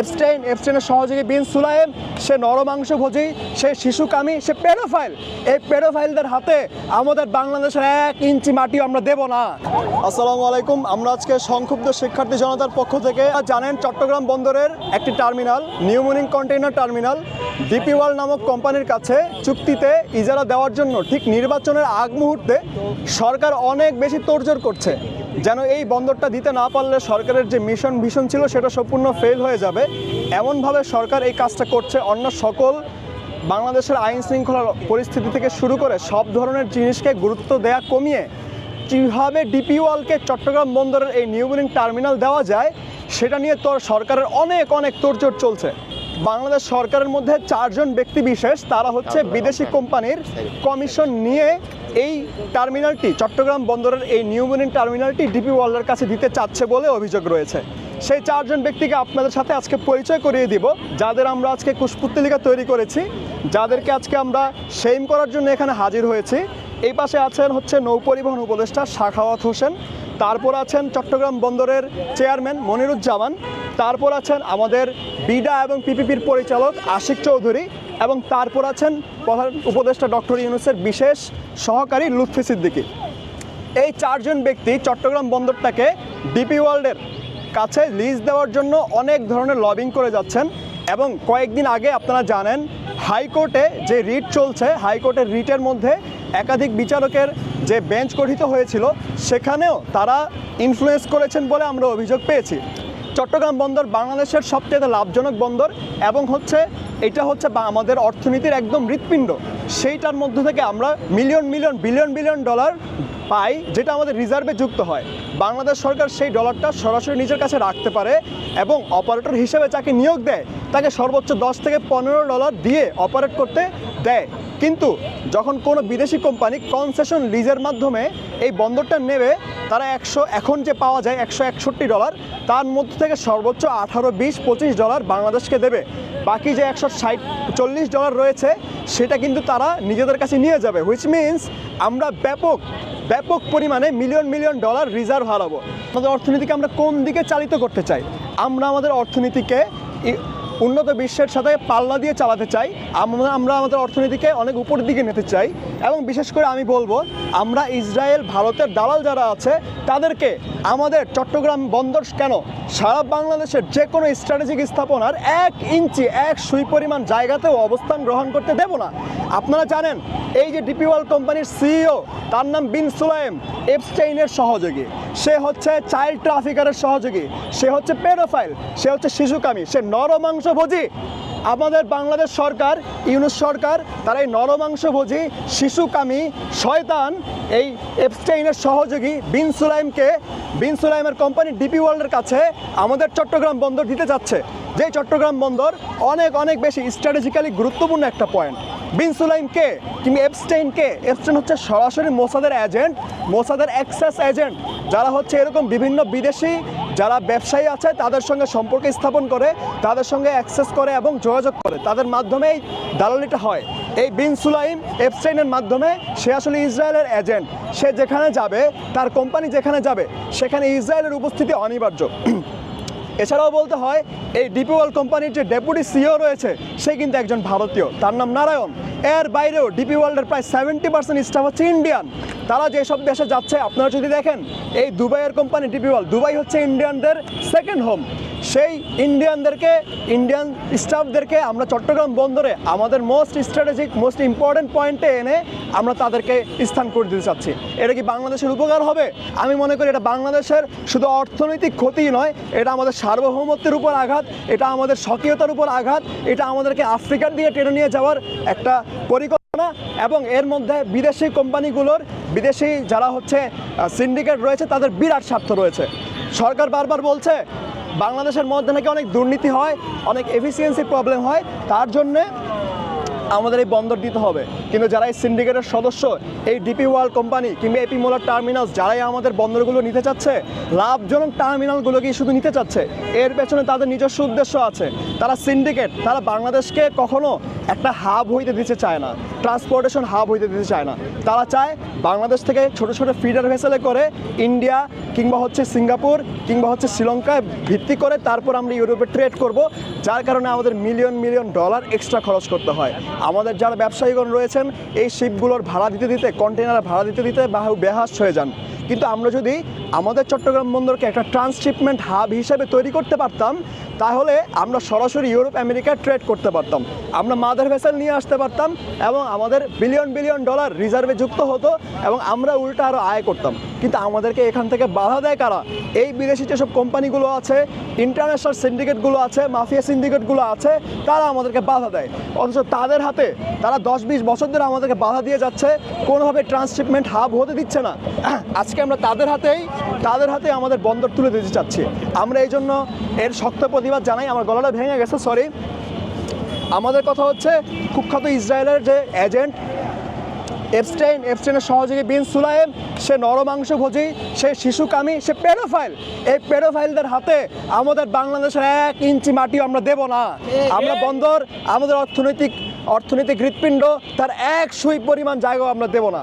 Epstein এপস্টাইনের সহযোগী বিন সুলাইম, সে নরমাংস ভোজি, সে শিশুকামী সে paedophile. এই পেডোফাইলদের হাতে আমাদের বাংলাদেশের এক ইঞ্চি মাটিও আমরা দেব না। আসসালামু আলাইকুম, আমরা আজকে সংক্ষুব্ধ শিক্ষার্থী জনতার পক্ষ থেকে জানেন চট্টগ্রাম বন্দরের একটি টার্মিনাল নিউমোনিং কন্টেইনার টার্মিনাল। ডিপি ওয়াল নামক কোম্পানির কাছে চুক্তিতে ইজারা দেওয়ার জন্য ঠিক নির্বাচনের আগ মুহূর্তে সরকার অনেক বেশি তোড়জোড় করছে। যেন এই বন্দরটা দিতে না পারলে সরকারের যে মিশন ভিশন ছিল, সেটা সম্পূর্ণ ফেল হয়ে যাবে। এমনভাবে সরকার এই কাজটা করছে, অন্য সকল বাংলাদেশের আইন শৃঙ্খলার পরিস্থিতি থেকে শুরু করে সব ধরনের জিনিসকে গুরুত্ব দেয়া কমিয়ে কীভাবে ডিপিওয়ালকে চট্টগ্রাম বন্দরের এই নিউবিলিং টার্মিনাল দেওয়া যায়, সেটা নিয়ে তোর সরকারের অনেক অনেক তোড়জোড় চলছে। বাংলাদেশ সরকারের মধ্যে চারজন ব্যক্তি বিশেষ তারা হচ্ছে বিদেশি কোম্পানির কমিশন নিয়ে এই টার্মিনালটি চট্টগ্রাম বন্দরের এই নিউমিনিং টার্মিনালটি ডিপি ওয়ার্ল্ডের কাছে দিতে চাচ্ছে বলে অভিযোগ রয়েছে। সেই চারজন ব্যক্তিকে আপনাদের সাথে আজকে পরিচয় করিয়ে দিব যাদের আমরা আজকে কুশপুত্তলিকা তৈরি করেছি যাদেরকে আজকে আমরা সেইম করার জন্য এখানে হাজির হয়েছি। এই পাশে আছেন হচ্ছে নৌপরিবহন উপদেষ্টা শাখাওয়াত হোসেন তারপর আছেন চট্টগ্রাম বন্দরের চেয়ারম্যান মনিরুজ্জামান। তারপর আছেন আমাদের বিডা এবং পিপিপির পরিচালক আশিক চৌধুরী এবং তারপর আছেন প্রধান উপদেষ্টা ডক্টর ইউনুসের বিশেষ সহকারী লুৎফি সিদ্দিকী। এই চারজন ব্যক্তি চট্টগ্রাম বন্দরটাকে ডিপি ওয়ার্ল্ডের কাছে লিজ দেওয়ার জন্য অনেক ধরনের লবিং করে যাচ্ছেন এবং কয়েকদিন আগে আপনারা জানেন, হাইকোর্টে যে রিট চলছে, হাইকোর্টের রিটের মধ্যে একাধিক বিচারকের যে বেঞ্চ গঠিত হয়েছিল, সেখানেও তারা ইনফ্লুয়েন্স করেছেন বলে আমরা অভিযোগ পেয়েছি। চট্টগ্রাম বন্দর বাংলাদেশের সবচেয়ে লাভজনক বন্দর এবং হচ্ছে এটা হচ্ছে আমাদের অর্থনীতির একদম হৃৎপিণ্ড। সেইটার মধ্য থেকে আমরা million million billion billion dollar পাই, যেটা আমাদের রিজার্ভে যুক্ত হয়। বাংলাদেশ সরকার সেই ডলারটা সরাসরি নিজের কাছে রাখতে পারে এবং অপারেটর হিসেবে যাকে নিয়োগ দেয়, তাকে সর্বোচ্চ দশ থেকে পনেরো ডলার দিয়ে অপারেট করতে দেয়। কিন্তু যখন কোনো বিদেশি কোম্পানি কনসেশন লিজের মাধ্যমে এই বন্দরটা নেবে, তারা একশো, এখন যে পাওয়া যায় একশো একষট্টি ডলার, তার মধ্যে থেকে সর্বোচ্চ আঠারো, বিশ, পঁচিশ ডলার বাংলাদেশকে দেবে। বাকি যে একশো ষাট, চল্লিশ ডলার রয়েছে, সেটা কিন্তু তারা নিজেদের কাছে নিয়ে যাবে। হুইচ মিনস আমরা ব্যাপক ব্যাপক পরিমাণে মিলিয়ন মিলিয়ন ডলার রিজার্ভ হারাবো। আমাদের অর্থনীতিকে আমরা কোন দিকে চালিত করতে চাই? আমরা আমাদের অর্থনীতিকে উন্নত বিশ্বের সাথে পাল্লা দিয়ে চালাতে চাই। আমরা আমরা আমাদের অর্থনীতিকে অনেক উপর দিকে নিতে চাই। এবং বিশেষ করে আমি বলব, আমরা ইসরায়েল, ভারতের দালাল যারা আছে, তাদেরকে আমাদের চট্টগ্রাম বন্দর কেন? সারা বাংলাদেশের যে কোনো স্ট্র্যাটেজিক স্থাপনার এক ইঞ্চি, এক সুই পরিমাণ জায়গাতেও অবস্থান গ্রহণ করতে দেব না। আপনারা জানেন, এই যে ডিপি ওয়ার্ল্ড কোম্পানির সিইও তার নাম বিন সুলাইম এপস্টেইনের সহযোগী। সে হচ্ছে চাইল্ড ট্রাফিকারের সহযোগী। সে হচ্ছে পেডোফাইল সে হচ্ছে শিশুকামী, সে নরমাংসভোজী। আমাদের বাংলাদেশ সরকার, ইউনুস সরকার, তারা এই নরমাংসভোজী শিশুকামী শয়তান, এই এপস্টেইনের সহযোগী বিন সুলাইমকে, বিন সুলাইমের কোম্পানি ডিপি ওয়ার্ল্ডের কাছে আমাদের চট্টগ্রাম বন্দর দিতে যাচ্ছে। যে চট্টগ্রাম বন্দর অনেক অনেক বেশি স্ট্র্যাটেজিক্যালি গুরুত্বপূর্ণ একটা পয়েন্ট বিন সুলাইম কে কিংবা এপস্টেইন কে এপস্টেইন হচ্ছে সরাসরি মোসাদের এজেন্ট মোসাদের অ্যাক্সেস এজেন্ট যারা হচ্ছে এরকম বিভিন্ন বিদেশি যারা ব্যবসায়ী আছে, তাদের সঙ্গে সম্পর্ক স্থাপন করে, তাদের সঙ্গে অ্যাক্সেস করে এবং যোগাযোগ করে। তাদের মাধ্যমেই দালালিটা হয়। এই বিন সুলাইম এফসাইনের মাধ্যমে সে আসলে ইসরায়েলের এজেন্ট সে যেখানে যাবে, তার কোম্পানি যেখানে যাবে, সেখানে ইসরায়েলের উপস্থিতি অনিবার্য। এছাড়াও বলতে হয়, এই ডিপি ওয়ার্ল্ড কোম্পানির যে ডেপুটি সিও রয়েছে, সে কিন্তু একজন ভারতীয়। তার নাম নারায়ণ। এর বাইরেও ডিপি ওয়ার্ল্ডের প্রায় সেভেন্টি পার্সেন্ট স্টাফ হচ্ছে ইন্ডিয়ান তারা যেসব দেশে যাচ্ছে, আপনারা যদি দেখেন, এই দুবাইয়ের কোম্পানি ডিপি ওয়ার্ল্ড দুবাই হচ্ছে ইন্ডিয়ানদের সেকেন্ড হোম সেই ইন্ডিয়ানদেরকে ইন্ডিয়ান স্টাফদেরকে আমরা চট্টগ্রাম বন্দরে আমাদের মোস্ট স্ট্র্যাটেজিক মোস্ট ইম্পর্টেন্ট পয়েন্টে এনে আমরা তাদেরকে স্থান করে দিতে চাচ্ছি। এটা কি বাংলাদেশের উপকার হবে? আমি মনে করি এটা বাংলাদেশের শুধু অর্থনৈতিক ক্ষতি নয়, এটা আমাদের সার্বভৌমত্বের উপর আঘাত, এটা আমাদের স্বকীয়তার উপর আঘাত, এটা আমাদেরকে আফ্রিকার দিকে টেনে নিয়ে যাওয়ার একটা পরিকল্পনা এবং এর মধ্যে বিদেশি কোম্পানিগুলোর, বিদেশি যারা হচ্ছে সিন্ডিকেট রয়েছে, তাদের বিরাট স্বার্থ রয়েছে। সরকার বারবার বলছে, বাংলাদেশের মধ্যে নাকি অনেক দুর্নীতি হয়, অনেক এফিসিয়েন্সি প্রবলেম হয়, তার জন্যে আমাদের এই বন্দর দিতে হবে। কিন্তু যারা এই সিন্ডিকেটের সদস্য, এই ডিপি ওয়ার্ল্ড কোম্পানি কিংবা এপি মোলার টার্মিনালস যারাই আমাদের বন্দরগুলো নিতে চাচ্ছে, লাভজনক টার্মিনালগুলোকেই শুধু নিতে চাচ্ছে, এর পেছনে তাদের নিজস্ব উদ্দেশ্য আছে। তারা সিন্ডিকেট, তারা বাংলাদেশকে কখনো একটা হাব হইতে দিতে চায় না, ট্রান্সপোর্টেশন হাব হইতে দিতে চায় না। তারা চায় বাংলাদেশ থেকে ছোট ছোট ফিডার ভেসেলে করে ইন্ডিয়া কিংবা হচ্ছে সিঙ্গাপুর কিংবা হচ্ছে শ্রীলঙ্কায় ভিত্তি করে তারপর আমরা ইউরোপে ট্রেড করব, যার কারণে আমাদের মিলিয়ন মিলিয়ন ডলার এক্সট্রা খরচ করতে হয়। আমাদের যারা ব্যবসায়ীগণ রয়েছেন, এই শিপগুলোর ভাড়া দিতে দিতে কন্টেনার ভাড়া দিতে দিতে বাহু বেহাস হয়ে যান। কিন্তু আমরা যদি আমাদের চট্টগ্রাম বন্দরকে একটা ট্রান্সশিপমেন্ট হাব হিসেবে তৈরি করতে পারতাম, তাহলে আমরা সরাসরি ইউরোপ আমেরিকা ট্রেড করতে পারতাম। আমরা মাদার ভেসেল নিয়ে আসতে পারতাম এবং আমাদের বিলিয়ন বিলিয়ন ডলার রিজার্ভে যুক্ত হতো এবং আমরা উল্টা আরও আয় করতাম। কিন্তু আমাদেরকে এখান থেকে বাধা দেয় কারা? এই বিদেশি যেসব কোম্পানিগুলো আছে ইন্টারন্যাশনাল সিন্ডিকেটগুলো আছে মাফিয়া সিন্ডিকেটগুলো আছে, তারা আমাদেরকে বাধা দেয়। অথচ তাদের হাতে তারা দশ বিশ বছর ধরে আমাদেরকে বাধা দিয়ে যাচ্ছে, কোনোভাবে ট্রান্সশিপমেন্ট হাব হতে দিচ্ছে না। আজকে আমরা তাদের হাতেই, তাদের হাতে আমাদের বন্দর তুলে দিতে চাচ্ছি। আমরা এই জন্য এর শক্ত প্রতিবাদ জানাই, আমার গলাটা ভেঙে গেছে সরি আমাদের কথা হচ্ছে, কুখ্যাত ইসরায়েলের যে এজেন্ট এপস্টেইন এপস্টেইনের সহযোগী বিন সুলায়েম সে নরমাংস ভোজী সে শিশুকামী সে পেডোফাইল। এই পেডোফাইলদের হাতে আমাদের বাংলাদেশের এক ইঞ্চি মাটিও আমরা দেব না। আমরা বন্দর আমাদের অর্থনৈতিক অর্থনীতি হৃৎপিণ্ড, তার এক সুই পরিমাণ জায়গাও আমরা দেব না।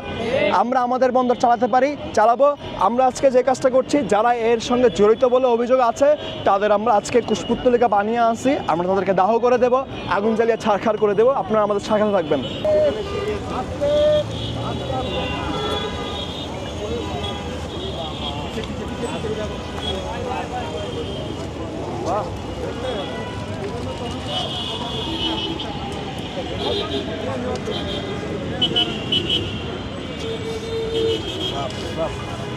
আমরা আমাদের বন্দর চালাতে পারি, চালাবো। আমরা আজকে যে কাজটা করছি, যারা এর সঙ্গে জড়িত বলে অভিযোগ আছে, তাদের আমরা আজকে কুশপুত্তলিকা বানিয়ে আসি আমরা তাদেরকে দাহ করে দেব, আগুন জ্বালিয়ে ছাড়খাড় করে দেব। আপনারা আমাদের সাক্ষাতে থাকবেন। Wow. Wow, wow.